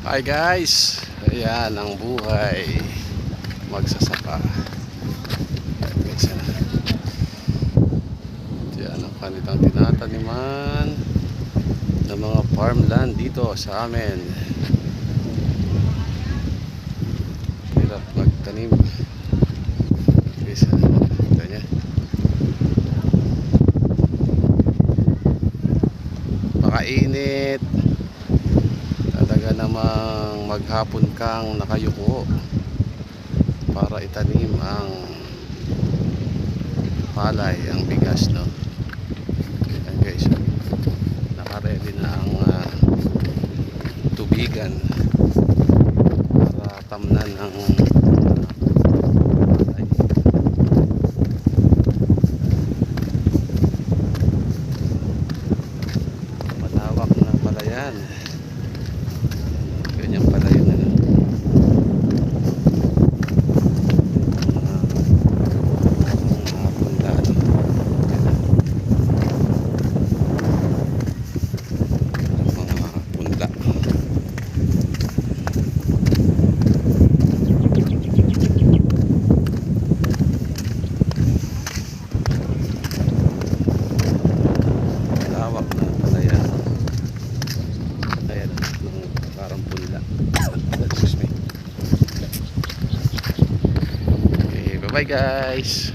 Hi guys, ayan ang buhay magsasaka. Ayan guys, yan. Yan ang kanilang tinataniman ng mga farmland dito sa amin. Hirap magtanim. Guys, niya. Pakainit namang maghapon kang nakayuko para itanim ang palay, ang bigas no? Ayan guys. Nakaredy na ang ah, tubigan para tamnan ang ah, bye guys.